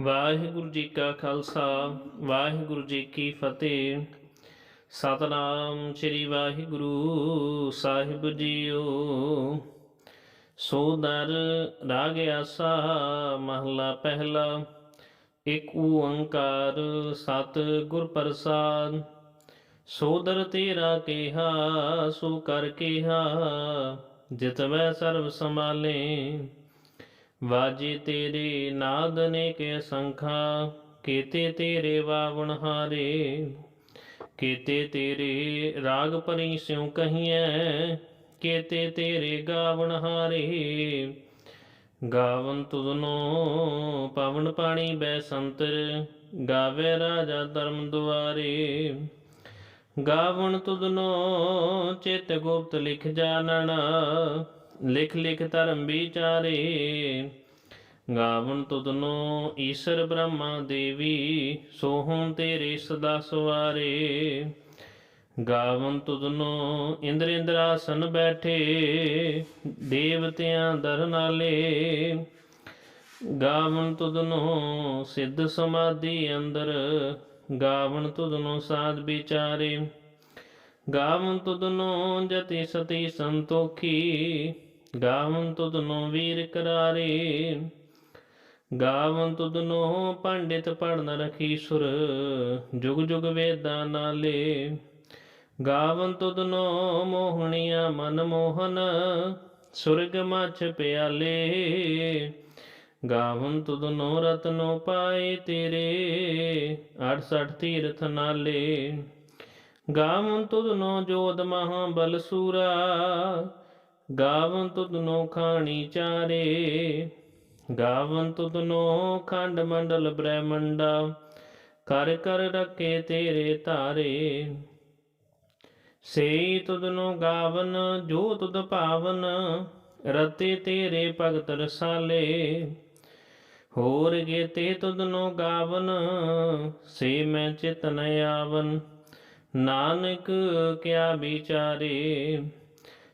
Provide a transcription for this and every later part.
ਵਾਹਿਗੁਰੂ ਜੀ ਕਾ ਖਾਲਸਾ, ਵਾਹਿਗੁਰੂ ਜੀ ਕੀ ਫਤਿਹ। ਸਤਨਾਮ ਸ੍ਰੀ ਵਾਹਿਗੁਰੂ ਸਾਹਿਬ ਜੀਓ। ਸੋਦਰ ਰਾਗ ਆਸਾ ਮਹਲਾ ਪਹਿਲਾ, ਇੱਕ ਓੰਕਾਰ ਸਤ ਗੁਰ ਪ੍ਰਸਾਦ। ਸੋਦਰ ਤੇਰਾ ਕਿਹਾ, ਸੋ ਕਰ ਕਿਹਾ ਜਿਤਵੈ ਸਰਬ ਸੰਭਾਲੇ। ਵਾਜੇ ਤੇਰੇ ਨਾਦ ਨੇ ਕੇ ਸੰਖਾ, ਕੀਤੇ ਤੇਰੇ ਵਾਵਣ ਹਾਰੇ। ਕੀਤੇ ਤੇਰੇ ਰਾਗ ਪਰੀ ਸਿਉ ਕਹੀਐ, ਕੀਤੇ ਤੇਰੇ ਗਾਵਣ ਹਾਰੇ। ਗਾਵਨ ਤੁਧਨੋ ਪਵਨ ਪਾਣੀ ਬੈ ਸੰਤਰ, ਗਾਵੇ ਰਾਜਾ ਧਰਮ ਦੁਆਰੇ। ਗਾਵਣ ਤੁਧਨੋ ਚਿਤ ਗੁਪਤ ਲਿਖ ਜਾਣਨਾ ਲਿਖ ਲਿਖ ਧਰਮ ਵਿਚਾਰੇ, ਗਾਵਨ ਤੁਧਨੋ ਈਸ਼ਰ ਬ੍ਰਹਮਾ ਦੇਵੀ, ਸੋਹਣ ਤੇਰੇ ਸਦਾ ਸਵਾਰੇ। ਗਾਵਨ ਤੁਧਨੋ ਇੰਦਰ ਇੰਦਰਾਸਨ ਬੈਠੇ, ਦੇਵਤਿਆਂ ਦਰਨਾਲੇ ਗਾਵਨ ਤੁਧਨੋ ਸਿੱਧ ਸਮਾਧੀ ਅੰਦਰ, ਗਾਵਨ ਤੁਧਨੋ ਸਾਧ ਵਿਚਾਰੇ। ਗਾਵਨ ਤੁਧਨੋ ਜਤੀ ਸਤੀ ਸੰਤੋਖੀ ਗਾਵਨ ਤੁਧਨੋ ਵੀਰ ਕਰਾਰੇ, ਗਾਵਨ ਤੁਧਨੋ ਪੰਡਿਤ ਪੜਨ ਰਖੀ ਸੁਰ ਜੁਗ ਜੁਗ ਵੇਦਾਂ ਨਾਲੇ। ਗਾਵਨ ਤੁਧਨੋ ਮੋਹਣੀਆਂ ਮਨ ਮੋਹਨ, ਸੁਰਗ ਮਛ ਪਿਆਲੇ। ਗਾਵਨ ਤੁਧਨੋ ਰਤਨੋ ਪਾਏ ਤੇਰੇ 68 ਤੀਰਥ ਨਾਲੇ। ਗਾਵਨ ਤੁਧਨੋ ਜੋਦ ਮਹਾ ਬਲ ਸੂਰਾ ਗਾਵਨ ਤੁਧਨੋ ਖਾਣੀ ਚਾਰੇ, ਗਾਵਨ ਤੁਧਨੋ ਖੰਡ ਮੰਡਲ ਬ੍ਰਹਮੰਡਾ, ਕਰ ਕਰ ਰੱਖੇ ਤੇਰੇ ਧਾਰੇ। ਸੇ ਤੁਧਨੋ ਗਾਵਨ, ਜੋ ਤੁਧ ਭਾਵਨ, ਰਤੇ ਤੇਰੇ ਭਗਤ ਰਸਾਲੇ। ਹੋਰ ਗੇਤੇ ਤੁਧਨੋ ਗਾਵਨ, ਸੇ ਮੈਂ ਚਿਤ ਨ ਆਵਨ। ਨਾਨਕ ਕਿਆ ਵਿਚਾਰੇ।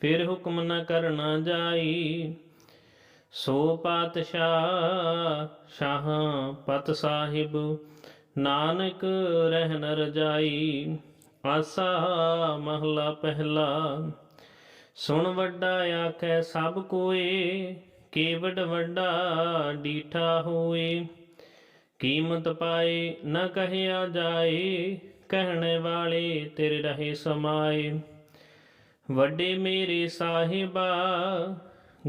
ਫਿਰ ਹੁਕਮ ਨਾ ਕਰਨਾ ਜਾਈ। ਸੋ ਪਾਤਸ਼ਾਹ ਸ਼ਾਹ ਪਤ ਸਾਹਿਬ, ਨਾਨਕ ਰਹਿਨ ਰਜਾਈ। ਆਸਾ ਮਹਲਾ ਪਹਿਲਾ, ਸੁਣ ਵੱਡਾ ਆਖੈ ਸਭ ਕੋਏ ਕੇਵਡ ਵੱਡਾ ਡੀਠਾ ਹੋਏ। ਕੀਮਤ ਪਾਏ ਨ ਕਹਿਆ ਜਾਏ, ਕਹਿਣ ਵਾਲੇ ਤੇਰੇ ਰਹੇ ਸਮਾਏ। ਵੱਡੇ ਮੇਰੇ ਸਾਹਿਬਾ,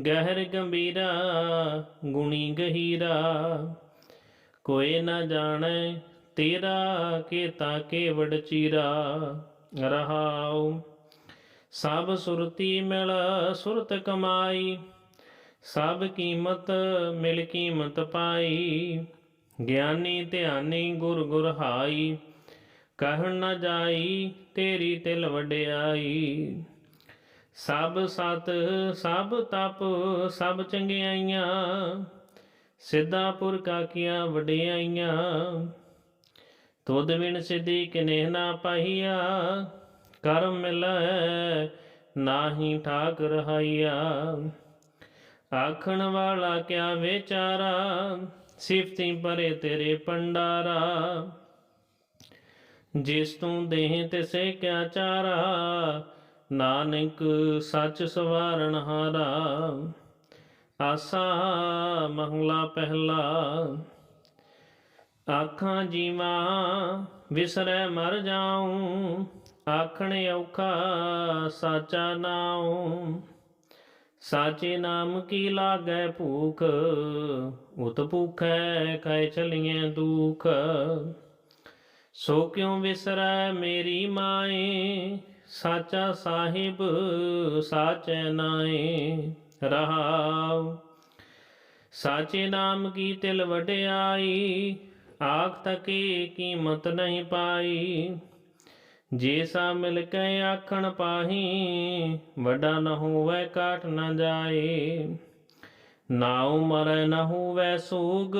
ਗਹਿਰ ਗੰਭੀਰਾ, ਗੁਣੀ ਗਹੀਰਾ। ਕੋਈ ਨਾ ਜਾਣੈ ਤੇਰਾ ਕੀਤਾ ਕੇਵੜ ਚੀਰਾ। ਰਹਾਉ ਸਭ ਸੁਰਤੀ ਮਿਲ, ਸੁਰਤ ਕਮਾਈ। ਸਭ ਕੀਮਤ ਮਿਲ ਕੀਮਤ ਪਾਈ। ਗਿਆਨੀ ਧਿਆਨੀ ਗੁਰ ਗੁਰ ਹਾਈ। ਕਹਿਣ ਨਾ ਜਾਈ ਤੇਰੀ ਤਿਲ ਵਡਿਆਈ। ਸਭ ਸਤ, ਸਭ ਤਪ, ਸਭ ਚੰਗਿਆਈਆਂ, ਸਿੱਧਾ ਪੁਰਖਾ ਕੀਆਂ ਵਡਿਆਈਆਂ। ਤੁਧ ਵਿਣ ਸਿੱਧੀ ਕਿਨੇ ਨਾ ਪਾਈਆ ਕਰਮ ਮਿਲੈ ਨਾਹੀ ਠਾਕ ਰਹਾਈਆ। ਆਖਣ ਵਾਲਾ ਕਿਆ ਵਿਚਾਰਾ, ਸਿਫਤੀ ਪਰੇ ਤੇਰੇ ਪੰਡਾਰਾ ਜਿਸ ਤੂੰ ਦੇਹ ਤਿਸੇ ਕਿਆ ਚਾਰਾ ਨਾਨਕ ਸੱਚ ਸਵਾਰਨ ਹਾਰਾ, ਆਸਾ ਮਹਲਾ ਪਹਿਲਾ। ਆਖਾਂ ਜੀਵਾ, ਵਿਸਰੈ ਮਰ ਜਾਉ, ਆਖਣ ਔਖਾ ਸਾਚਾ ਨਾਉ। ਸਾਚੇ ਨਾਮ ਕੀ ਲਾਗੈ ਭੂਖ, ਉਤ ਭੂਖੈ ਕੈ ਚਲੀਏ ਦੁਖ। ਸੋ ਕਿਉ ਵਿਸਰੈ ਮੇਰੀ ਮਾਏ ਸਾਚਾ ਸਾਹਿਬ ਸਾਚੈ ਨਾਏ ਰਹਾਉ। ਸਾਚੇ ਨਾਮ ਕੀ ਤਿਲ ਵਡਿਆਈ, ਆਖ ਤਕੇ ਕੀਮਤ ਨਹੀਂ ਪਾਈ। ਜੇ ਸਾ ਮਿਲ ਕੇ ਆਖਣ ਪਾਹੀ, ਵੱਡਾ ਨ ਹੋਵੇ ਕਾਟ ਨ ਜਾਏ। ਨਾ ਉਮਰ ਨ ਹੋਵੇ ਸੂਗ,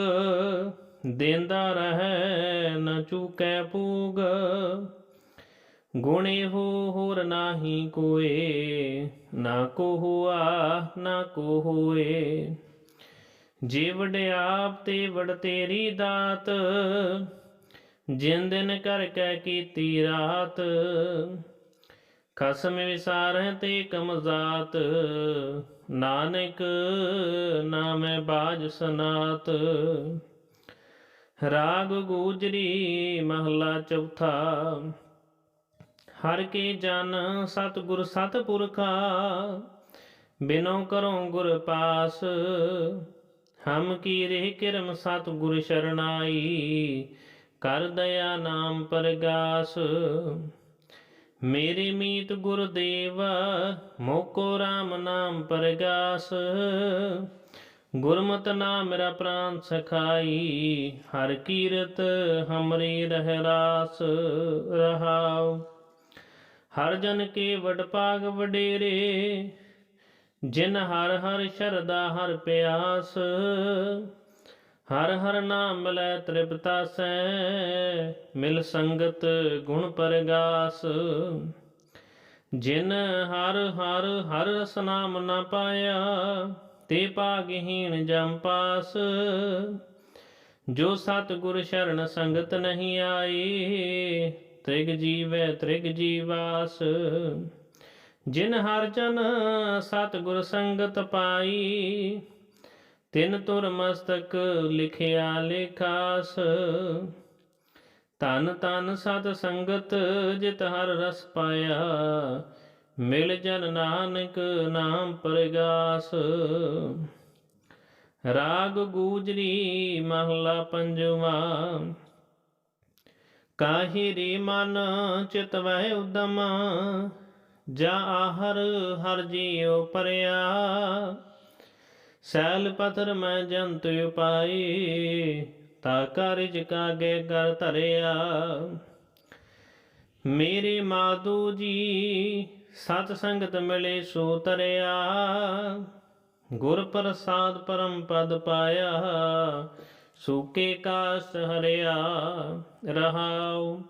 ਦੇਂਦਾ ਰਹੈ ਨ ਚੁਕੈ ਪੂਗ ਗੁਣੇ ਹੋ ਹੋਰ ਨਾਹੀ ਕੋਏ, ਨਾ ਕੋ ਹੁਆ, ਨਾ ਕੋ ਹੋਏ। ਜੇ ਵਡਿਆਪ ਤੇ ਵਡ ਤੇਰੀ ਦਾਤ, ਜਿਨ ਦਿਨ ਕਰ ਕੈ ਕੀਤੀ ਰਾਤ, ਖਸਮ ਵਿਸਾਰਹਿ ਤੇ ਕਮਜ਼ਾਤ ਨਾਨਕ ਨਾਮੈ ਬਾਜ ਸਨਾਤ। ਰਾਗ ਗੂਜਰੀ ਮਹਲਾ ਚੌਥਾ। ਹਰ ਕੇ ਜਨ ਸਤਿਗੁਰ ਸਤਿਪੁਰਖਾ, ਬਿਨੋ ਕਰੋ ਗੁਰ ਪਾਸ। ਹਮ ਕੀ ਰਹਿ ਕਿਰਮ ਸਤਿਗੁਰ ਸ਼ਰਨਾਈ, ਕਰ ਦਇਆ ਨਾਮ ਪਰਗਾਸ। ਮੇਰੇ ਮੀਤ ਗੁਰਦੇਵ ਮੋਕੋ RAM ਨਾਮ ਪਰਗਾਸ। ਗੁਰਮਤਿ ਨਾਮ ਮੇਰਾ ਪ੍ਰਾਨ ਸਖਾਈ, ਹਰ ਕੀਰਤ ਹਮਰੀ ਰਹਿ ਰਾਸ ਰਹਾਉ। ਹਰ ਜਨ ਕੇ ਵਡ ਭਾਗ ਵਡੇਰੇ, ਜਿਨ ਹਰ ਹਰ ਸ਼ਰਦਾ ਹਰ ਪਿਆਸ, ਹਰ ਹਰ ਨਾਮ ਲੈ ਤ੍ਰਿਪਤਾ ਸੈ, ਮਿਲ ਸੰਗਤ ਗੁਣ ਪਰਗਾਸ। ਜਿਨ ਹਰ ਹਰ ਹਰ ਰਸ ਨਾਮ ਨਾ ਪਾਇਆ, ਤੇ ਭਾਗਹੀਣ ਜਮ ਪਾਸ। ਜੋ ਸਤ ਗੁਰ ਸ਼ਰਨ ਸੰਗਤ ਨਹੀਂ ਆਈ ਤ੍ਰਿਗ ਜੀਵੈ, ਤ੍ਰਿਗ ਜੀਵਾਸ। ਜਿਨ ਹਰ ਜਨ ਸਤ ਗੁਰ ਸੰਗਤ ਪਾਈ, ਤਿਨ ਤੁਰ ਮਸਤਕ ਲਿਖਿਆ ਲੇਖਾਸ। ਤਨ ਤਨ ਸਤ ਸੰਗਤ ਜਿਤ ਹਰ ਰਸ ਪਾਇਆ, ਮਿਲ ਜਨ ਨਾਨਕ ਨਾਮ ਪ੍ਰਗਾਸ। ਰਾਗ ਗੂਜਰੀ ਮਹਲਾ ਪੰਜਵਾ ਕਾਹੀ ਮਨ ਚਿਤ ਵਹਿ ਉਦਮ, ਜਾ ਆਹਰ ਹਰ ਜੀਉ ਪਰਿਆ। ਸੈਲ ਪਥਰ ਮੈਂ ਜੰਤ ਉਪਾਈ, ਤਾ ਕਾਰਜ ਕਾਗੇ ਕਰ ਧਰਿਆ। ਮੇਰੇ ਮਾਦੂ ਜੀ, ਸਤ ਸੰਗਤ ਮਿਲੇ ਸੋ ਤਰਿਆ। ਗੁਰ ਪ੍ਰਸਾਦ ਪਰਮ ਪਦ ਪਾਇਆ ਸੂਕੇ ਕਾਸ ਹਰਿਆ ਰਹਾਉ।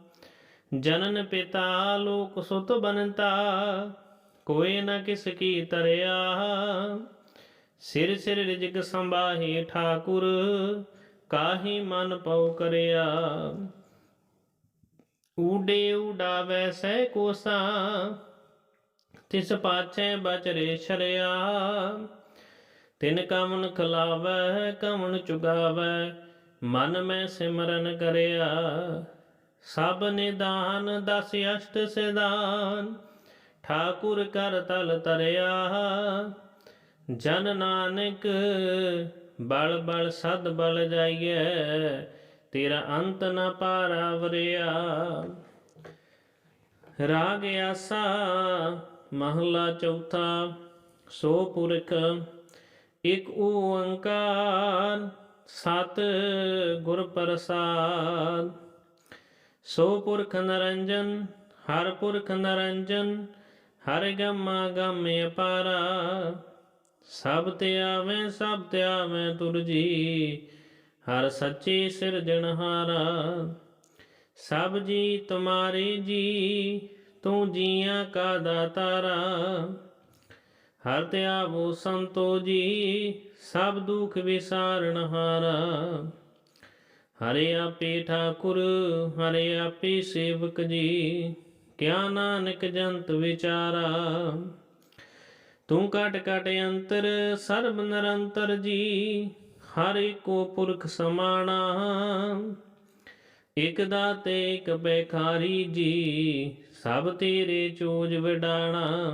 ਜਨਨ ਪਿਤਾ ਲੋਕ ਸੁਤ ਬਨਤਾ, ਕੋਈ ਨ ਕਿਸ ਕੀ ਤਰਿਆ। ਸਿਰ ਸਿਰ ਰਿਜਕ ਸੰਭਾਹੀ ਠਾਕੁਰ, ਕਾਹੀ ਮਨ ਪਉ ਕਰਿਆ। ਊਡੇ ਉਡਾਵੈ ਸੈ ਕੋਸਾ, ਤਿਸ ਪਾਛੈ ਬਚਰੇ ਛਰਿਆ। ਤਿਨ ਕਮਨ ਖਲਾਵੈ, ਕਮਨ ਚੁਗਾਵੈ, ਮਨ ਮੈਂ ਸਿਮਰਨ ਕਰਿਆ। ਸਭ ਨਿਦਾਨ, ਦਸ ਅਸ਼ਟ ਸਿਦਾਨ ਠਾਕੁਰ ਕਰ ਤਲ ਤਰਿਆ। ਜਨ ਨਾਨਕ, ਬਲ ਬਲ ਸਦ ਬਲ ਜਾਈਐ, ਤੇਰਾ ਅੰਤ ਨ ਪਾਰਾਵਰਿਆ ਰਾਗ ਆਸਾ, ਮਹਲਾ ਚੌਥਾ, ਸੋ ਪੁਰਖ ਇਕ ਓੰਕਾਰ ਸਤ ਗੁਰ ਪ੍ਰਸਾਦ। ਸੋ ਪੁਰਖ ਨਰੰਜਨ, ਹਰ ਪੁਰਖ ਨਰੰਜਨ, ਹਰ ਗਮਾ ਗਮ ਅਪਾਰਾ। ਸਭ ਤੇ ਆਵੇਂ, ਸਭ ਤੇ ਆਵੇਂ ਤੁਰ ਜੀ, ਹਰ ਸੱਚੇ ਸਿਰਜਣਹਾਰਾ ਸਭ ਜੀ ਤੁਮਾਰੇ ਜੀ, ਤੂੰ ਜੀਆਂ ਕਾ ਦਾਤਾਰਾ। ਹਰ ਤੇ ਆਵੋ ਸੰਤੋ ਜੀ, ਸਭ ਦੁਖ ਵਿਸਾਰਨ ਹਾਰਾ। ਹਰੇ ਆਪੇ ਠਾਕੁਰ, ਹਰੇ ਆਪੇ ਸੇਵਕ ਜੀ, ਕਿਆ ਨਾਨਕ ਜੰਤ ਵਿਚਾਰਾ। ਤੂੰ ਕਟ ਕਟ ਅੰਤਰ, ਸਰਬ ਨਿਰੰਤਰ ਜੀ, ਹਰ ਏਕੋ ਪੁਰਖ ਸਮਾਣਾ। ਇਕ ਦਾਤੇ, ਇਕ ਬੇਖਾਰੀ ਜੀ, ਸਭ ਤੇਰੇ ਚੋਜ ਵਿਡਾਣਾ।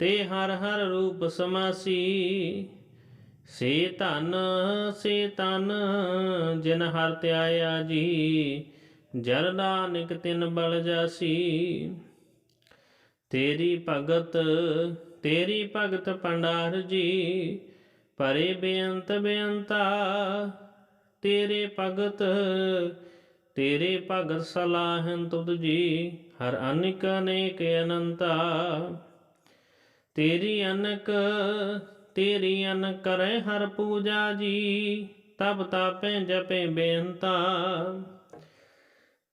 ਤੇ ਹਰ ਹਰ ਰੂਪ ਸਮਾਸੀ। ਸੇ ਧਨ, ਸੇ ਤਨ ਜਿਨ ਹਰ ਧਿਆਇਆ ਜੀ, ਜਰ ਨਾਨਕ ਤਿਨ ਬਲ ਜਾਸੀ। ਤੇਰੀ ਭਗਤ ਤੇਰੀ ਭਗਤ ਭੰਡਾਰ ਜੀ ਪਰੇ ਬੇਅੰਤ ਬੇਅੰਤਾ। ਤੇਰੇ ਭਗਤ ਤੇਰੇ ਭਗਤ ਸਲਾਹਨ ਤੁਧ ਜੀ, ਹਰ ਅਨਿਕ ਅਨੇਕ ਅਨੰਤਾ। ਤੇਰੀ ਅਨਕ, ਤੇਰੀ ਅਨ ਕਰੇ ਹਰ ਪੂਜਾ ਜੀ, ਤਬ ਤਾਪੇ ਜਪੇ ਬੇਨਤਾ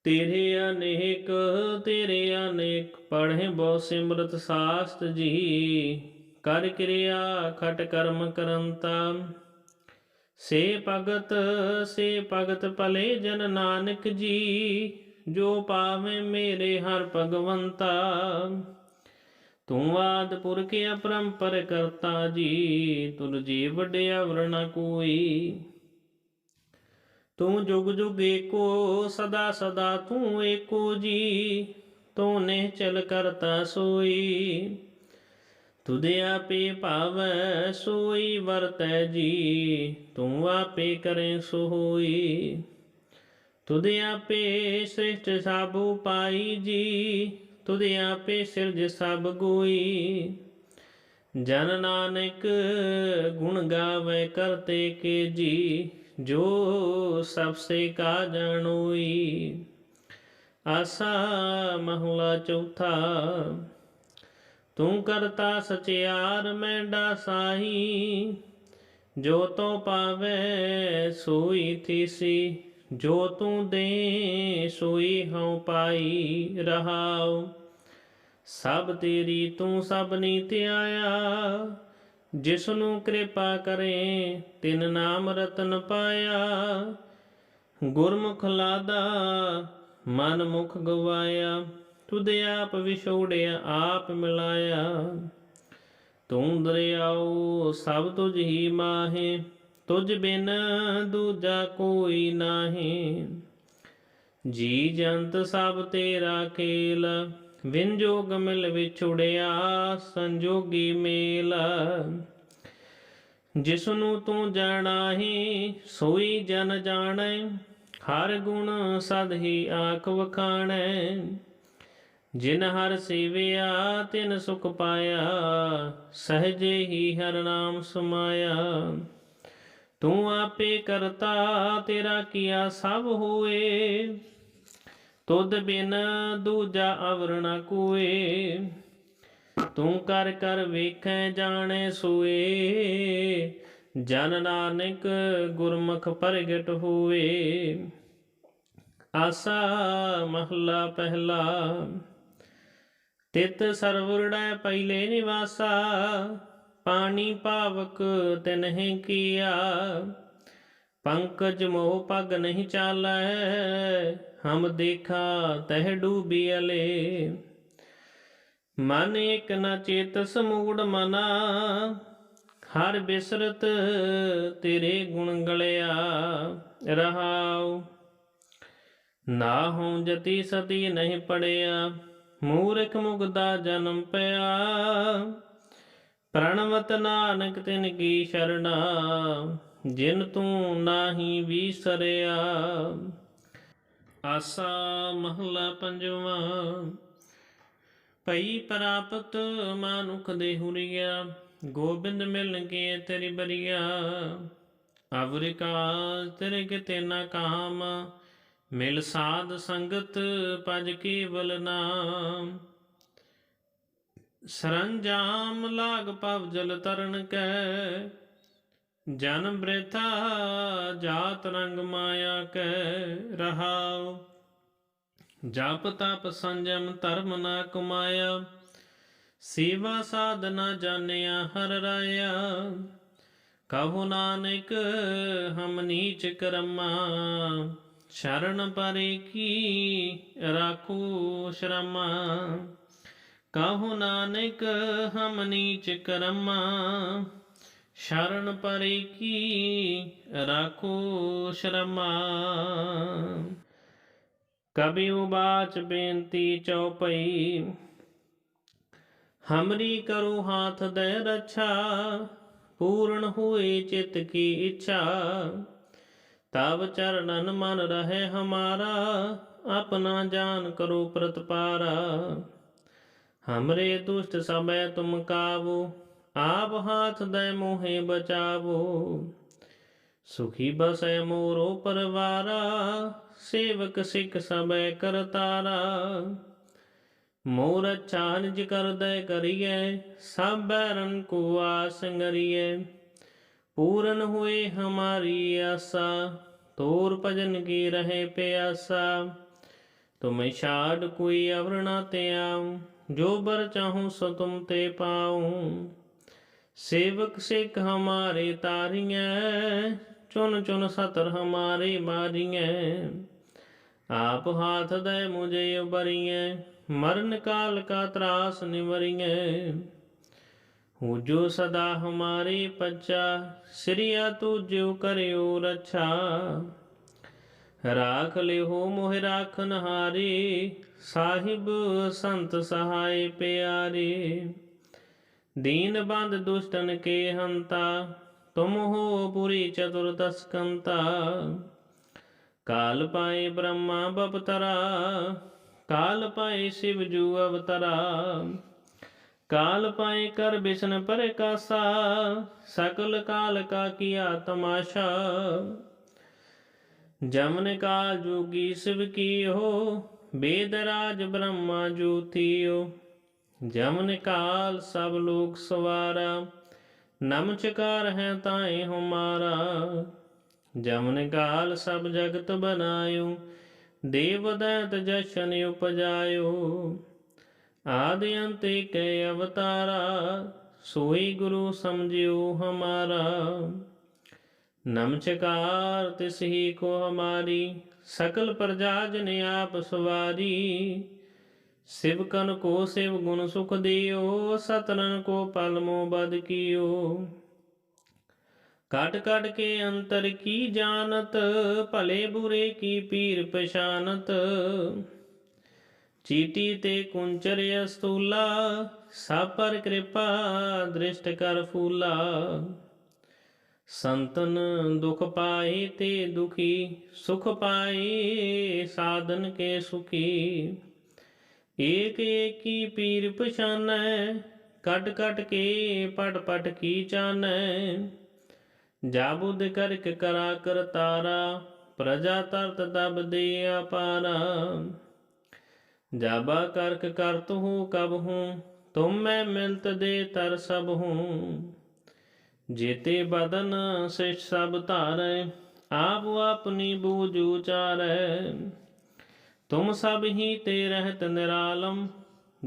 ਤੇਰੇ ਅਨੇਕ ਤੇਰੇ ਅਨੇਕ ਪੜ੍ਹੇ ਬਹੁ ਸਿਮਰਤ ਸਾਸਤ ਜੀ, ਕਰ ਕਿਰਿਆ ਖਟ ਕਰਮ ਕਰੰਤਾ। ਸੇ ਭਗਤ ਸੇ ਭਗਤ ਭਲੇ ਜਨ ਨਾਨਕ ਜੀ, ਜੋ ਪਾਵੇ ਮੇਰੇ ਹਰ ਭਗਵੰਤਾ। ਤੂੰ ਆਦ ਪੁਰਖ ਅਪਰੰਪਰ ਕਰਤਾ ਜੀ, ਤੁਰ ਜੀ ਵੱਡਿਆ ਵਰਣਾ ਕੋਈ। ਤੂੰ ਜੁਗ ਜੁਗ ਏਕੋ, ਸਦਾ ਸਦਾ ਤੂੰ ਏਕੋ ਜੀ ਤੂੰ ਨੇ ਚਲ ਕਰਤਾ ਸੋਈ। ਤੁਦੇ ਆਪੇ ਭਾਵੈ, ਸੋਈ ਵਰਤੈ ਜੀ, ਤੂੰ ਆਪੇ ਕਰੇ ਸੋ ਹੋਈ ਤੁਦੇ ਆਪੇ ਸ੍ਰਿਸ਼ਟ ਸਾਬੂ ਪਾਈ ਜੀ ਤੁਦੇ ਆਪੇ ਸਿਰਜ ਸਭ ਗੋਈ। ਜਨ ਨਾਨਕ ਗੁਣ ਗਾਵੇ ਕਰਤੇ ਕੇ ਜੀ ਜੋ ਸਭ ਸੇ ਕਾ ਜਾਣੋਈ ਆਸਾ ਮਹਲਾ ਚੌਥਾ, ਤੂੰ ਕਰਤਾ ਸਚਿਆਰ ਮੈਂ ਡਾਸਾਹੀ, ਜੋ ਤੋ ਪਾਵੇ ਸੋਈ ਥੀਸੀ। ਜੋ ਤੂੰ ਦੇ ਸੋਈ ਹਉ ਪਾਈ ਰਹਾਉ, ਸਭ ਤੇਰੀ ਤੂੰ ਸਭ ਨੀਤ ਆਇਆ ਜਿਸ ਨੂੰ ਕਿਰਪਾ ਕਰੇ, ਤਿਨ ਨਾਮ ਰਤਨ ਪਾਇਆ। ਗੁਰਮੁਖ ਲਾਦਾ ਮਨ ਮੁਖ ਗਵਾਇਆ। ਤੁਧ ਆਪ ਵਿਛੋੜਿਆ, ਆਪ ਮਿਲਾਇਆ। ਤੂੰ ਦਰਿਆਉ, ਸਭ ਤੁਝ ਹੀ ਮਾਹੇ। ਤੁਝ ਬਿਨ ਦੂਜਾ ਕੋਈ ਨਾਹੀ। ਜੀ ਜੰਤ ਸਭ ਤੇਰਾ ਖੇਲ, ਵਿਨ ਜੋਗ ਮਿਲ ਵਿਛੁੜਿਆ ਸੰਜੋਗੀ ਮੇਲ। ਜਿਸ ਨੂੰ ਤੂੰ ਜਾਣਾਹੀ, ਸੋਈ ਜਨ ਜਾਣੈ, ਹਰ ਗੁਣ ਸਦ ਹੀ ਆਖ ਵਖਾਣੈ। ਜਿਨ ਹਰ ਸੇਵਿਆ, ਤਿਨ ਸੁਖ ਪਾਇਆ, ਸਹਜੇ ਹੀ ਹਰ ਨਾਮ ਸਮਾਇਆ। ਤੂੰ ਆਪੇ ਕਰਤਾ, ਤੇਰਾ ਕੀਆ ਸਭ ਹੋਏ। ਤੁਧ ਬਿਨ ਦੂਜਾ ਅਵਰ ਕੋਏ। ਤੂੰ ਕਰ ਕਰ ਵੇਖੈ, ਜਾਣੈ, ਸੋਏ। ਜਨ ਨਾਨਕ ਗੁਰਮੁਖ ਪ੍ਰਗਟ ਹੋਏ ਆਸਾ ਮਹਲਾ ਪਹਿਲਾ। ਤਿਤ ਸਰਵਰੜੈ ਪਹਿਲੇ ਨਿਵਾਸਾ। ਪਾਣੀ ਪਾਵਕ ਤਿਨਹਿ ਕੀਆ। ਪੰਕਜ ਮੋਹ ਪਗ ਨਹੀਂ ਚਾਲੈ, ਹਮ ਦੇਖਾ ਤਹਿ ਡੂਬੀ ਅਲੇ। ਮਨ ਇਕ ਨ ਚੇਤ ਸਮੂੜ ਮਨਾ, ਹਰ ਬਿਸਰਤ ਤੇਰੇ ਗੁਣ ਗਲਿਆ। ਰਹਾਉ, ਨਾ ਹਉ ਜਤੀ ਸਤੀ ਨਹੀਂ ਪੜਿਆ, ਮੂਰਖ ਮੁਗਦਾ ਜਨਮ ਪਿਆ। ਪ੍ਰਣਵਤ ਨਾਨਕ ਤਿਨ ਕੀ ਸ਼ਰਣਾ, ਜਿਨ ਤੂੰ ਨਾਹੀ ਵਿਸਰਿਆ। ਆਸਾ ਮਹਲਾ ਪੰਜਵਾ, ਭਈ ਪ੍ਰਾਪਤ ਮਾਨੁਖ ਦੇ ਹੁਰੀਆ, ਗੋਬਿੰਦ ਮਿਲਨ ਕੇ ਤੇਰੀ ਬਰੀਆ। ਅਵਰਿਕਾ ਤੇਰੇ ਕਿਤੇ ਨਾ ਕਾਮ, ਮਿਲ ਸਾਧ ਸੰਗਤ ਪਜ ਕੇਵਲ ਨਾਮ। ਸਰੰਜਾਮ ਲਾਗ ਪਵ ਜਲ ਤਰਨ ਕੈ। ਜਨਮ ਬ੍ਰਿਥਾ ਜਾਤ ਰੰਗ ਮਾਇਆ ਕੈ ਰਹਾਉ। ਜਪ ਤਪ ਸੰਜਮ ਧਰਮ ਨਾ ਕਮਾਇਆ। ਸੇਵਾ ਸਾਧਨਾ ਜਾਣਿਆ ਹਰ ਰਾਇਆ। ਕਹੋ ਨਾਨਕ, ਹਮ ਨੀਚ ਕਰਮਾ। ਸ਼ਰਨ ਪਰੇ ਕੀ ਰਾਖੂ ਸ਼ਰਮਾ। ਕਹੋ ਨਾਨਕ ਹਮ ਨੀਚ ਕਰਮਾ, ਸ਼ਰਨ ਪਰੇ ਕੀ ਰਾਖੋ ਸ਼ਰਮਾ। ਕਬੀ ਉਬਾਚ ਬੇਨਤੀ ਚਉਪਈ, ਹਮਰੀ ਕਰੋ ਹਾਥ ਦੇ ਰੱਛਾ, ਪੂਰਨ ਹੋਏ ਚਿਤ ਕੀ ਇੱਛਾ। ਤਬ ਚਰਨਨ ਮਨ ਰਹੇ ਹਮਾਰਾ, ਆਪਣਾ ਜਾਨ ਕਰੋ ਪ੍ਰਤਪਾਰਾ। ਹਮਰੇ ਦੁਸ਼ਟ ਸਭੈ ਤੁਮ ਕਾਬੂ ਆਪ ਹਾਥ ਦੇ ਮੋਹਿ ਬਚਾਵੋ ਸੁਖੀ ਬਸੈ ਮੋਰੋ ਪਰਵਾਰਾ ਸੇਵਕ ਸਿੱਖ ਸਭੈ ਕਰਤਾਰਾ ਮੋਰ ਅੱਛਾ ਨਿਜ ਕਰਦੈ ਕਰੀਐ ਸਭ ਬੈਰਨ ਕੋ ਆਸੰਗਰੀਐ ਪੂਰਨ ਹੋਏ ਹਮਾਰੀ ਆਸਾ ਤੋਰ ਭਜਨ ਕੀ ਰਹੇ ਪਿਆਸਾ ਤੁਮੇ ਛਾੜ ਕੋਈ ਅਵਰਣਾ ਤੇ ਆਉ ਜੋ ਬਰ ਚਾਹੂੰ ਸੋ ਤੁਮ ਤੇ ਪਾਉ ਸੇਵਕ ਸਿੱਖ ਹਮਾਰੇ ਤਾਰੀਐ, ਚੁਨ ਚੁਨ ਸਤਰ ਹਮਾਰੇ ਮਾਰੀਐ। ਆਪ ਹਾਥ ਦੇ ਮੁਝੇ ਉਬਰੀਐ ਮਰਨ ਕਾਲ ਕਾ ਤਰਾਸ ਨਿਵਰੀਐ। ਹੋ ਜੋ ਸਦਾ ਹਮਾਰੇ ਪੱਚਾ ਸਿਰਿਆ ਤੂ ਜਿਉ ਕਰਿਓ ਰੱਛਾ। ਰਾਖ ਲਿਹੋ ਮੋਹਿ ਰਾਖਨ ਹਾਰੀ ਸਾਹਿਬ ਸੰਤ ਸਹਾਈ ਪਿਆਰੇ। ਦੀਨ ਬੰਦ ਦੁਸ਼ਟਨ ਕੇ ਹੰਤਾ, ਤੁਮ ਹੋ ਪੁਰੀ ਚਤੁਰਦਸ ਕੰਤਾ ਕਾਲ ਪਾਏ ਬ੍ਰਹਮਾ ਬਪਤਰਾ, ਕਾਲ ਪਾਏ ਸ਼ਿਵ ਜੂ ਅਵਤਰਾ। ਕਾਲ ਪਾਏ ਕਰ ਬਿਸ਼ਨ ਪਰਕਾਸਾ, ਸਕਲ ਕਾਲ ਕਾ ਕੀਆ ਤਮਾਸ਼ਾ। ਜਮਨ ਕਾਲ ਜੋਗੀ ਸਿਵ ਕੀਓ ਬੇਦ ਰਾਜ ਬ੍ਰਹਮਾ ਜੂਥੀਓ ਜਮਨ ਕਾਲ ਸਭ ਲੋਕ ਸਵਾਰਾ ਨਮਚਕਾਰ ਹੈ ਤਾਏ ਹਮਾਰਾ। ਜਮਨ ਕਾਲ ਸਭ ਜਗਤ ਬਨਾਇਓ, ਦੇਵ ਦੈਤ ਜਸ਼ਨ ਉਪਜਾਇਓ। ਆਦਿ ਅੰਤ ਕੈ ਅਵਤਾਰਾ, ਸੋਈ ਗੁਰੂ ਸਮਝਿਓ ਹਮਾਰਾ। ਨਮਚਕਾਰ ਤਿਸ ਹੀ ਕੋ ਹਮਾਰੀ, ਸਕਲ ਪ੍ਰਜਾ ਜਨ ਆਪ ਸਵਾਰੀ। ਸਿਵ ਕੋ ਸਿਵ ਗੁਣ ਸੁਖ ਦਿਓ, ਸਤਨਨ ਕੋ ਪਲ ਬਦ ਕੀਓ। ਕਟ ਕਟ ਕੇ ਅੰਤਰ ਕੀ ਜਾਣਤ, ਭਲੇ ਬੁਰੇ ਕੀ ਪੀਰ ਪਛਾਨਤ। ਚੀਟੀ ਤੇ ਕੁੰਚਰ ਅਸਤੂਲਾ, ਸਭ ਪਰ ਕਿਰਪਾ ਦ੍ਰਿਸ਼ਟ ਕਰ ਫੂਲਾ। ਸੰਤਨ ਦੁਖ ਪਾਏ ਤੇ ਦੁਖੀ, ਸੁਖ ਪਾਏ ਸਾਧਨ ਕੇ ਸੁਖੀ। ਏਕ ਏਕੀ ਪੀਰ ਪਛਾਨੈ ਕਟ ਕਟ ਕੇ ਪਟ ਪਟ ਕੀ ਚਾਨੈ। ਜਾ ਕਰਕ ਕਰਾ ਕਰ ਤਾਰਾ, ਪ੍ਰਜਾ ਤਰਤ ਦਬ ਦੇ ਅਪਾਰਾ। ਜਾਬਾ ਕਰਕ ਕਰਤ ਹੂੰ ਕਬ ਹੂੰ, ਤੁਮ ਮੈਂ ਮਿਲਤ ਦੇ ਤਰ ਸਭ ਹੂੰ। ਜੇਤੇ ਬਦਨ ਸਿਸ਼ ਸਭ ਧਾਰੈ, ਆਪ ਆਪਣੀ ਬੂਝ ਉਚਾਰੈ। ਤੁਮ ਸਭ ਹੀ ਤੇ ਰਹਿਤ ਨਿਰਾਲਮ,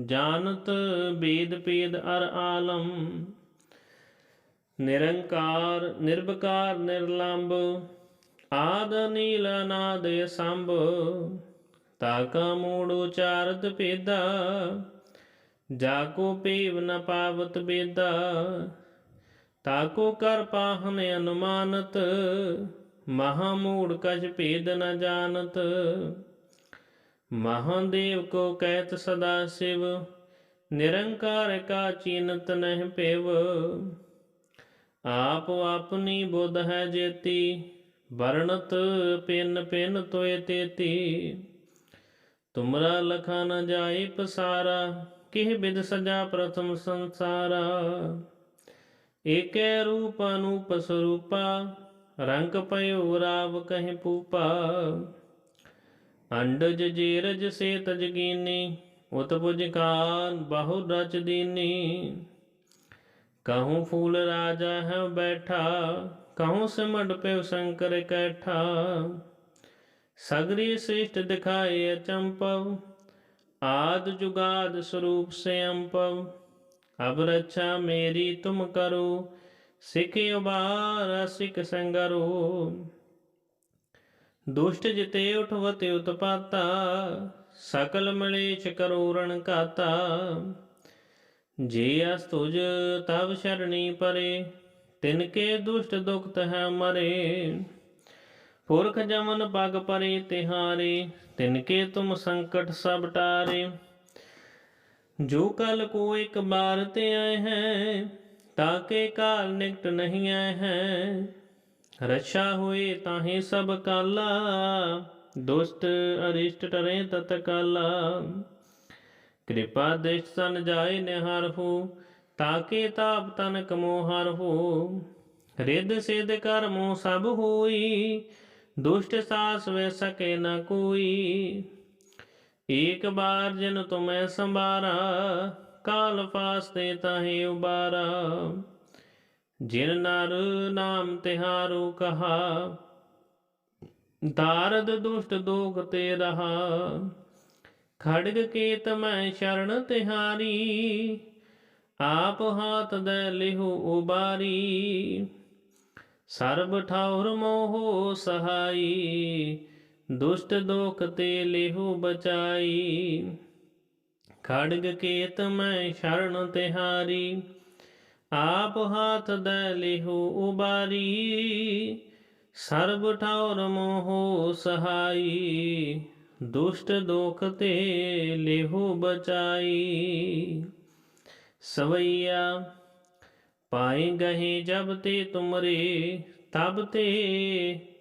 ਜਾਣਤ ਬੇਦ ਪੇਦ ਅਰ ਆਲਮ। ਨਿਰੰਕਾਰ ਨਿਰਭਕਾਰ ਨਿਰਲੰਭ ਆਦ ਨੀਲ ਅਨਾਦ ਸੰਭ ਤਾਕਾ ਮੂੜ ਉਚਾਰਤ ਭੇਦਾ, ਜਾ ਕੋ ਪੀਵ ਨ ਪਾਵਤ ਬੇਦਾ। ਤਾਕੋ ਕਰ ਪਾਹਨ ਅਨੁਮਾਨਤ, ਮਹਾ ਮੂੜ ਕਛ ਭੇਦ ਨ ਜਾਣਤ। ਮਹਾਦੇਵ ਕੋ ਕਹਿਤ ਸਦਾ ਸਿਵ, ਨਿਰੰਕਾਰ ਕਾ ਚੀਨਤ ਨਹਿ ਪੇਵ ਆਪ ਆਪਣੀ ਬੁੱਧ ਹੈ ਜੇਤੀ, ਵਰਣਤ ਪਿੰਨ ਪਿੰਨ ਤੋਏ ਤੇਤੀ। ਤੁਮਰਾ ਲਖਾ ਨ ਜਾਏ ਪਸਾਰਾ, ਕਿਹ ਬਿਦ ਸਜਾ ਪ੍ਰਥਮ ਸੰਸਾਰਾ। ਏਕੈ ਰੂਪ ਅਨੂਪ ਸਰੂਪਾ, ਰੰਗ ਪਇਓ ਰਾਵ ਕਹਿ ਪੂਪਾ ਅੰਡਜ ਜੀਰਜ ਸੇ ਤਜਗੀਨੀ ਉਤਪੁਜ ਕਾਨ ਬਹੁ ਰਚ ਦੀਨੀ। ਕਹੂੰ ਫੂਲ ਰਾਜਾ ਹੈ ਬੈਠਾ, ਕਹੂੰ ਸਿਮਟ ਪਿਉ ਸ਼ੰਕਰ ਕੈਠਾ। ਸਗਰੀ ਸ੍ਰਿਸ਼ਟ ਦਿਖਾਏ ਅਚੰਪਵ, ਆਦ ਜੁਗਾਦ ਸਰੂਪ ਸੇ ਅੰਪਵ ਅਬ ਰੱਛਾ ਮੇਰੀ ਤੁਮ ਕਰੋ, ਸਿਖ ਉਬਾਰ ਸਿਖ ਸੰਗਰੋ। ਦੁਸ਼ਟ ਜਿਤੇ ਉਠਵਤੇ ਉਤਪਾਤਾ, ਸਕਲ ਮਲੇਛ ਕਰੋ ਕਾਤਾ ਜੇ ਅਸ ਤੁਜ ਤਵ ਸ਼ਰਣੀ ਪਰੇ, ਤਿਨ ਕੇ ਦੁਸ਼ਟ ਦੁਖਤ ਹੈ ਮਰੇ। ਪੁਰਖ ਜਮਨ ਪਗ ਪਰੇ ਤਿਹਾਰੇ, ਤਿਨ ਕੇ ਤੁਮ ਸੰਕਟ ਸਭ ਟਾਰੇ। ਜੋ ਕਲ ਕੋ ਇੱਕ ਬਾਰ ਤੇ ਆਏ ਹੈ ਤਾਕੇ ਕਾਲ ਨਿਕਟ ਨਹੀਂ ਆਏ ਹੈ। ਰਛਾ ਹੋਏ ਤਾਹੇ ਸਭ ਕਾਲਾ, ਦੁਸ਼ਟ ਅਰਿਸ਼ਟ ਟਰੇ ਤਤ ਕਾਲਾ। ਕਿਰਪਾ ਦੇਸ਼ ਤਨ ਜਾਏ ਨਿਹਾਰ ਹੋ ਤਾਕੇ ਤਾਪ ਤਨ ਕਮੋ ਹਰ ਹੋ। ਰਿੱਧ ਸਿਧ ਕਰਮੋ ਸਭ ਹੋਈ, ਦੁਸ਼ਟ ਸਾਸ ਵੇ ਸਕੇ ਨਾ ਕੋਈ। ਏਕ ਬਾਰ ਜਨ ਤੁਮੈ ਸੰਭਾਰਾ, ਕਾਲ ਫਾਸਤੇ ਤਾਹੇ ਉਬਾਰਾ। ਜਿਨ ਨਰ ਨਾਮ ਤਿਹਾਰੂ ਕਹਾ ਦਾਰਦ ਦੁਸ਼ਟ ਦੋਖ ਤੇ ਰਹਾ। ਖੜਗ ਕੇਤ ਮੈਂ ਸ਼ਰਨ ਤਿਹਾਰੀ, ਆਪ ਹਾਥ ਦੇ ਲਿਹੂ ਉਬਾਰੀ। ਸਰਬ ਠਾਉਰ ਮੋਹ ਸਹਾਈ ਦੁਸ਼ਟ ਦੋਖ ਤੇ ਲੇਹੂ ਬਚਾਈ। ਖੜਗ ਕੇਤ ਮੈਂ ਸ਼ਰਨ ਤਿਹਾਰੀ, ਆਪ ਹਾਥ ਦੇ ਲੇਹੂ ਉਬਾਰੀ। ਸਰਬ ਠਾਉਰ ਮੋਹ ਸਹਾਈ, ਦੁਸ਼ਟ ਦੋਖ ਤੇ ਲੇਹੂ ਬਚਾਈ। ਸਵਈਆ, ਪਾਏ ਗਹੇ ਜਬ ਤੇ ਤੁਮਰੇ, ਤਬ ਤੇ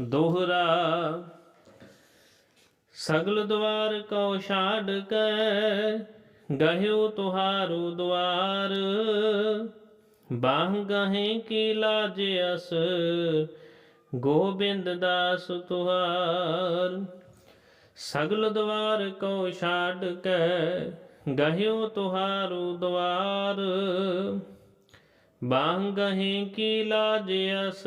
ਦੋਹਰਾ। ਸਗਲ ਦਵਾਰ ਕਉ ਛਾੜ ਕੇ ਗਹਿਓ ਤੁਹਾਰੂ ਦਵਾਰ ਬਾਹ ਗਹੇ ਕੀ ਲਾਜ ਅਸ, ਗੋਬਿੰਦ ਦਾਸ ਤੁਹਾਰ। ਸਗਲ ਦਵਾਰ ਕਉ ਛਾੜ ਕੇ ਗਹਿਓ ਤੁਹਾਰੂ ਦਵਾਰ ਬਾਹ ਗਹੇ ਕੀ ਲਾਜ ਅਸ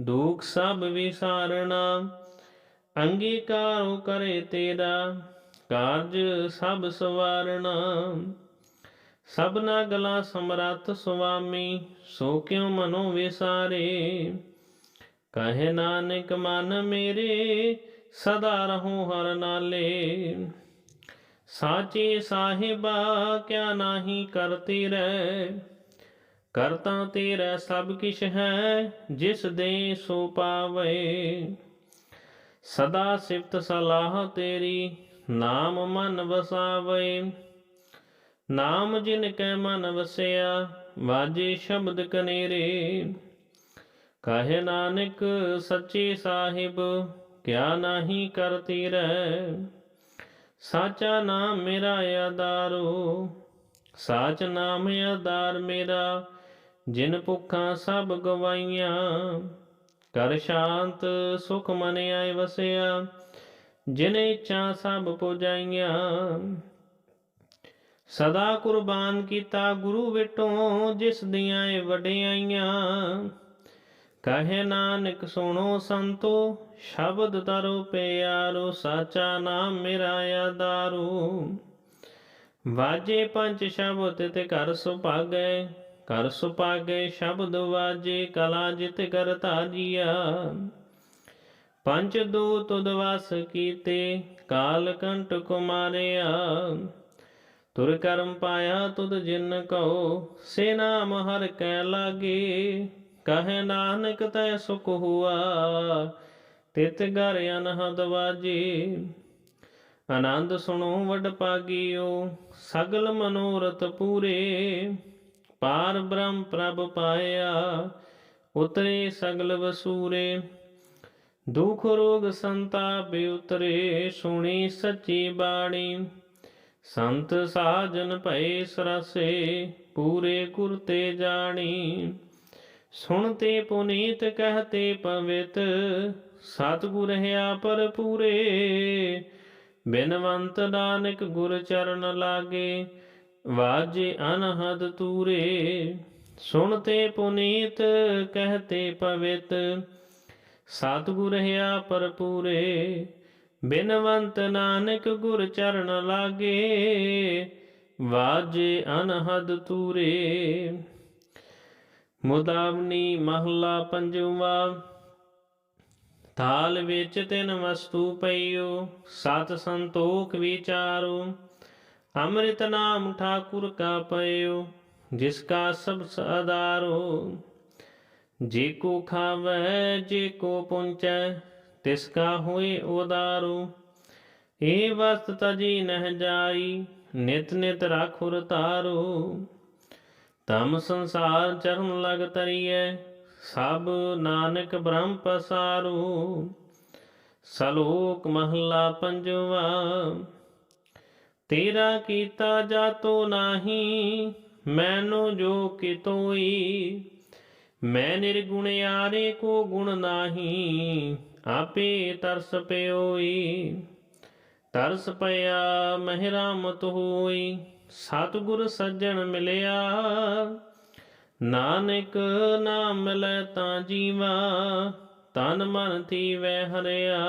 ਦੁਖ ਸਭ ਵਿਸਾਰਣਾ ਅੰਗੀਕਾਰੋ ਕਰੇ ਤੇਰਾ, ਕਾਰਜ ਸਭ ਸਵਾਰਣਾ ਸਭਨਾ ਗਲਾ ਸਮਰੱਥ ਸੁਆਮੀ, ਸੋ ਕਿਉ ਮਨੋ ਵਿਸਾਰੇ? ਕਹੇ ਨਾਨਕ, ਮਨ ਮੇਰੇ, ਸਦਾ ਰਹੂੰ ਹਰ ਨਾਲੇ। ਸਾਚੇ ਸਾਹਿਬਾ, ਕਿਆ ਨਾਹੀ ਕਰਤੀ ਰਹਿ? ਕਰਤਾ ਤੇਰਾ ਸਭ ਕਿਛ ਹੈ, ਜਿਸ ਦੇ ਸੋ ਪਾਵੇ। ਸਦਾ ਸਿਫਤ ਸਲਾਹ ਤੇਰੀ, ਨਾਮ ਮਨ ਵਸਾਵੇ। ਨਾਮ ਜਿਨ ਕੈ ਮਨ ਵਸਿਆ, ਵਾਜੇ ਸ਼ਬਦ ਕਨੇਰੇ। ਕਹੇ ਨਾਨਕ ਸੱਚੇ ਸਾਹਿਬ, ਕਿਆ ਨਾਹੀ ਕਰਤੀ ਰਹਿ ਸਾਚਾ ਨਾਮ ਮੇਰਾ ਆਧਾਰੋ, ਸਾਚ ਨਾਮ ਆਧਾਰ ਮੇਰਾ ਜਿਨ ਭੁੱਖਾਂ ਸਭ ਗਵਾਈਆਂ, ਕਰ ਸ਼ਾਂਤ ਸੁਖ ਮਨ ਆਏ ਵਸਿਆ। ਜਿਨ ਇੱਛਾ ਸਭ ਪੁਜਾਈਆਂ, ਸਦਾ ਕੁਰਬਾਨ ਕੀਤਾ ਗੁਰੂ ਵਿਟੋਂ, ਜਿਸ ਦੀਆਂ ਇਹ ਵਡਿਆਈਆਂ ਕਹੇ ਨਾਨਕ, ਸੁਣੋ ਸੰਤੋ, ਸ਼ਬਦ ਤਰੋ ਪਿਆਰੋ, ਸਾਚਾ ਨਾਮ ਮੇਰਾ ਆਦਾਰੂ ਵਾਜੇ ਪੰਜ ਸ਼ਬਦ ਤੇ ਘਰ ਸੁਭਾਗੈ ਕਰ ਸੁਪਾਗੇ ਸ਼ਬਦ ਵਾਜੇ, ਕਲਾ ਜਿਤ ਕਰ ਤਾਜੀਆ ਪੰਜ ਦੋ ਤੁਧ ਕੀਤੇ, ਕਾਲ ਕੰਟ ਕੁਮਾਰਿਆ। ਤੁਰ ਕਰਮ ਪਾਇਆ ਤੁਧ ਜਿਨ ਕਉ, ਸੇ ਨਾਮ ਹਰ ਕੈ ਲਾਗੇ। ਕਹੇ ਨਾਨਕ ਤੈ ਸੁਖ ਹੁਆ, ਤਿਤ ਗਰ ਅਨਹਦ ਵਾਜੇ। ਆਨੰਦ ਸੁਣੋ ਵਡ ਪਾਗਿਓ, ਸਗਲ ਮਨੋਰਥ ਪੂਰੇ। ਪਾਰ ਬ੍ਰਹਮ ਪ੍ਰਭ ਪਾਇਆ, ਉਤਰੇ ਸਗਲ ਵਸੂਰੇ। ਦੁਖ ਰੋਗ ਸੰਤਾਪ ਉਤਰੇ, ਸੁਣੀ ਸੱਚੀ ਬਾਣੀ। ਸੰਤ ਸਾਜਨ ਭਏ ਸਰਸੇ, ਪੂਰੇ ਗੁਰ ਤੇ ਜਾਣੀ। ਸੁਣਤੇ ਪੁਨੀਤ ਕਹਤੇ ਪਵਿੱਤ, ਸਤਿਗੁਰ ਹੈ ਪਰ ਪੂਰੇ। ਬਿਨਵੰਤ ਨਾਨਕ ਗੁਰ ਚਰਨ ਲਾਗੇ ਵਾਜੇ ਅਨਹਦ ਤੂਰੇ, ਸੁਣਤੇ ਪੁਨੀਤ, ਕਹਤੇ ਪਵਿਤ। ਸਤਿਗੁਰ ਹੈ ਪਰ ਬਿਨਵੰਤ ਨਾਨਕ ਗੁਰ ਚਰਨ ਲਾਗੇ। ਵਾਜੇ ਅਨਹਦ ਤੂਰੇ, ਮੁਦਾਵਨੀ ਮਹਲਾ ਪੰਜਵਾ। ਥਾਲ ਵਿੱਚ ਤਿੰਨ ਵਸਤੂ ਪਈਓ, ਸਤ ਸੰਤੋਖ ਵਿਚਾਰੋ। ਅੰਮ੍ਰਿਤ ਨਾਮ ਠਾਕੁਰ ਕਾ ਪਈਓ ਜਿਸ ਕਾ ਸਭ ਸਦਾਰੋ ਜੇ ਕੋ ਖਾਵੈ, ਜੇ ਕੋ ਪੁੰਚੈ, ਤਿਸ ਕਾ ਹੋਏ ਉਦਾਰੂ। ਏ ਵਸਤ ਤਜੀ ਨਹਿ ਜਾਈ, ਨਿਤ ਨਿਤ ਰਾਖੁਰ ਤਾਰੋ ਤਮ ਸੰਸਾਰ ਚਰਨ ਲਗ ਤਰੀਐ, ਸਭ ਨਾਨਕ ਬ੍ਰਹਮ ਪਸਾਰੂ। ਸਲੋਕ ਮਹਲਾ ਪੰਜਵਾ ਤੇਰਾ ਕੀਤਾ ਜਾਤੋ ਨਾਹੀ, ਮੈਨੋ ਜੋ ਕਿਤੋਈ ਮੈਂ ਨਿਰਗੁਣ ਆਰੇ ਕੋ ਗੁਣ ਨਾਹੀ, ਆਪੇ ਤਰਸ ਪਿਓਈ ਤਰਸ ਪਿਆ ਮਹਿਰਾਮਤ ਹੋਈ, ਸਤਿਗੁਰ ਸੱਜਣ ਮਿਲਿਆ। ਨਾਨਕ ਨਾਮ ਲੈ ਤਾਂ ਜੀਵਾ, ਤਨ ਮਨ ਥੀ ਥੀਵੈ ਹਰਿਆ।